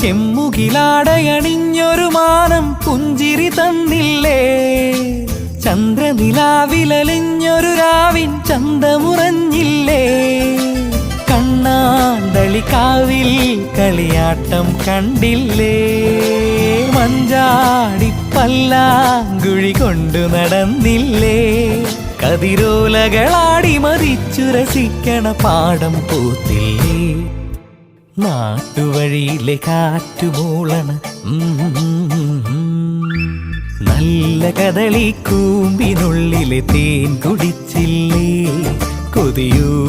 ചെമ്മുകിലാടയണിഞ്ഞൊരു മാനം പുഞ്ചിരി തന്നില്ലേ? ചന്ദ്രനിലാവിലലിഞ്ഞൊരു രാവിൻ ചന്തമുറഞ്ഞില്ലേ? കണ്ണാന്തളിക്കാവിൽ കളിയാട്ടം കണ്ടില്ലേ? മഞ്ചാടിപ്പല്ലാങ്കുഴി കൊണ്ടു നടന്നില്ലേ? കതിരോലകളാടി മതിച്ചു രസിക്കണ പാടം പൂത്തില്ലേ? നാട്ടുവഴിയിലെ കാറ്റുമൂളണ. നല്ല കദളി കൂമ്പിനുള്ളിലെ തേൻ കുടിച്ചില്ലേ? നിന്ന്